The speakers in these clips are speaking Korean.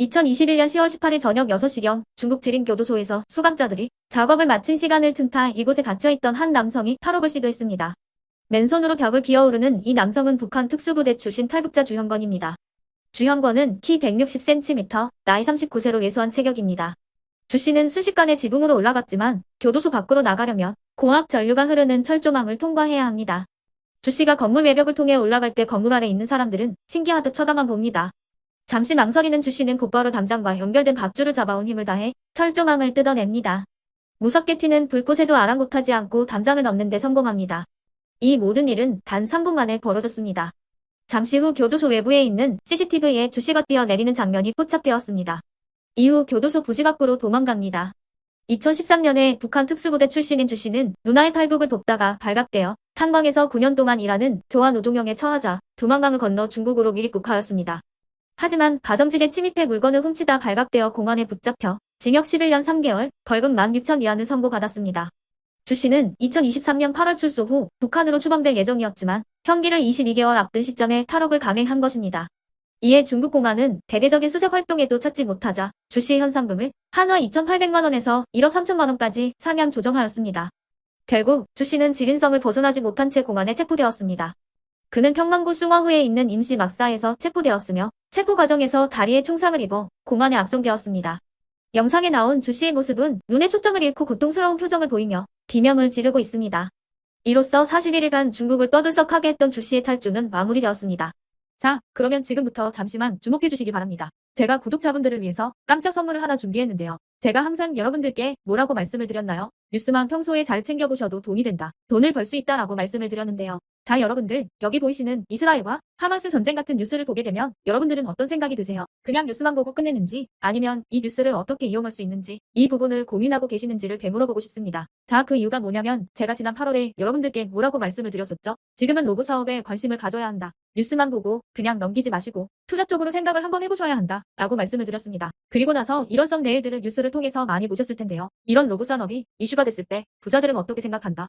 2021년 10월 18일 저녁 6시경 중국 지린교도소에서 수감자들이 작업을 마친 시간을 틈타 이곳에 갇혀있던 한 남성이 탈옥을 시도했습니다. 맨손으로 벽을 기어오르는 이 남성은 북한 특수부대 출신 탈북자 주현건입니다. 주현건은 키 160cm, 나이 39세로 왜소한 체격입니다. 주 씨는 순식간에 지붕으로 올라갔지만 교도소 밖으로 나가려면 공학 전류가 흐르는 철조망을 통과해야 합니다. 주 씨가 건물 외벽을 통해 올라갈 때 건물 아래 있는 사람들은 신기하듯 쳐다만 봅니다. 잠시 망설이는 주 씨는 곧바로 담장과 연결된 밧줄을 잡아온 힘을 다해 철조망을 뜯어냅니다. 무섭게 튀는 불꽃에도 아랑곳하지 않고 담장을 넘는 데 성공합니다. 이 모든 일은 단 3분 만에 벌어졌습니다. 잠시 후 교도소 외부에 있는 CCTV에 주 씨가 뛰어내리는 장면이 포착되었습니다. 이후 교도소 부지 밖으로 도망갑니다. 2013년에 북한 특수부대 출신인 주 씨는 누나의 탈북을 돕다가 발각되어 탄광에서 9년 동안 일하는 교환 노동형에 처하자 두만강을 건너 중국으로 미입국하였습니다. 하지만 가정집에 침입해 물건을 훔치다 발각되어 공안에 붙잡혀 징역 11년 3개월, 벌금 16,000 위안을 선고받았습니다. 주 씨는 2023년 8월 출소 후 북한으로 추방될 예정이었지만 형기를 22개월 앞둔 시점에 탈옥을 감행한 것입니다. 이에 중국 공안은 대대적인 수색 활동에도 찾지 못하자 주 씨의 현상금을 한화 2,800만 원에서 1억 3천만 원까지 상향 조정하였습니다. 결국 주 씨는 지린성을 벗어나지 못한 채 공안에 체포되었습니다. 그는 평만구 숭화후에 있는 임시 막사에서 체포되었으며 체포 과정에서 다리에 총상을 입어 공안에 압송되었습니다. 영상에 나온 주 씨의 모습은 눈에 초점을 잃고 고통스러운 표정을 보이며 비명을 지르고 있습니다. 이로써 41일간 중국을 떠들썩하게 했던 주 씨의 탈주는 마무리되었습니다. 자, 그러면 지금부터 잠시만 주목해 주시기 바랍니다. 제가 구독자분들을 위해서 깜짝 선물을 하나 준비했는데요. 제가 항상 여러분들께 뭐라고 말씀을 드렸나요? 뉴스만 평소에 잘 챙겨보셔도 돈이 된다. 돈을 벌 수 있다라고 말씀을 드렸는데요. 자, 여러분들, 여기 보이시는 이스라엘과 하마스 전쟁 같은 뉴스를 보게 되면 여러분들은 어떤 생각이 드세요? 그냥 뉴스만 보고 끝내는지 아니면 이 뉴스를 어떻게 이용할 수 있는지 이 부분을 고민하고 계시는지를 되물어보고 싶습니다. 자, 그 이유가 뭐냐면 제가 지난 8월에 여러분들께 뭐라고 말씀을 드렸었죠? 지금은 로봇 사업에 관심을 가져야 한다. 뉴스만 보고 그냥 넘기지 마시고 투자 쪽으로 생각을 한번 해보셔야 한다. 라고 말씀을 드렸습니다. 그리고 나서 이런 썸 네일들을 뉴스를 통해서 많이 보셨을 텐데요. 이런 로봇 산업이 이슈가 됐을 때 부자들은 어떻게 생각한다?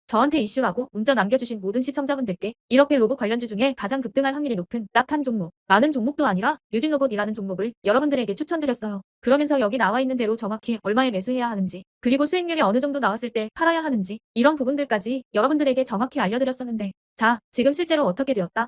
저한테 이슈라고 문자 남겨주신 모든 시청자분들께 이렇게 로봇 관련주 중에 가장 급등할 확률이 높은 딱 한 종목, 많은 종목도 아니라 유진 로봇이라는 종목을 여러분들에게 추천드렸어요. 그러면서 여기 나와 있는 대로 정확히 얼마에 매수해야 하는지, 그리고 수익률이 어느 정도 나왔을 때 팔아야 하는지, 이런 부분들까지 여러분들에게 정확히 알려드렸었는데, 자, 지금 실제로 어떻게 되었다?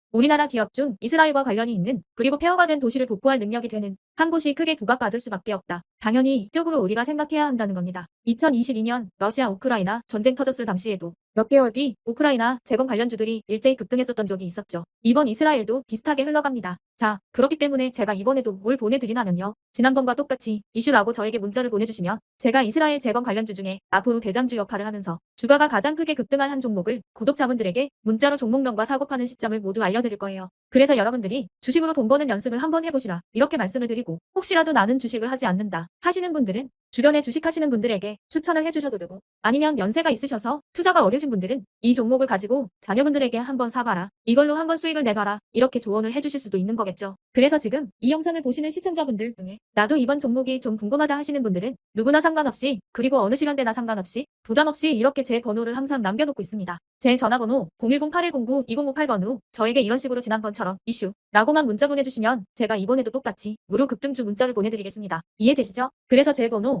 우리나라 기업 중 이스라엘과 관련이 있는 그리고 폐허가 된 도시를 복구할 능력이 되는 한 곳이 크게 부각받을 수밖에 없다. 당연히 이쪽으로 우리가 생각해야 한다는 겁니다. 2022년 러시아 우크라이나 전쟁 터졌을 당시에도 몇 개월 뒤 우크라이나 재건 관련주들이 일제히 급등했었던 적이 있었죠. 이번 이스라엘도 비슷하게 흘러갑니다. 자, 그렇기 때문에 제가 이번에도 뭘 보내드리냐면요. 지난번과 똑같이 이슈라고 저에게 문자를 보내주시면 제가 이스라엘 재건 관련주 중에 앞으로 대장주 역할을 하면서 주가가 가장 크게 급등할 한 종목을 구독자분들에게 문자로 종목명과 사고파는 시점을 모두 알려 드릴 거예요. 그래서 여러분들이 주식으로 돈 버는 연습을 한번 해보시라 이렇게 말씀을 드리고 혹시라도 나는 주식을 하지 않는다 하시는 분들은 주변에 주식하시는 분들에게 추천을 해주셔도 되고 아니면 연세가 있으셔서 투자가 어려신 분들은 이 종목을 가지고 자녀분들에게 한번 사봐라 이걸로 한번 수익을 내봐라 이렇게 조언을 해주실 수도 있는 거겠죠. 그래서 지금 이 영상을 보시는 시청자분들 중에 나도 이번 종목이 좀 궁금하다 하시는 분들은 누구나 상관없이 그리고 어느 시간대나 상관없이 부담 없이 이렇게 제 번호를 항상 남겨놓고 있습니다. 제 전화번호 010-8109-2058번으로 저에게 이런 식으로 지난번처럼 이슈 라고만 문자 보내주시면 제가 이번에도 똑같이 무료 급등주 문자를 보내드리겠습니다. 이해되시죠? 그래서 제 번호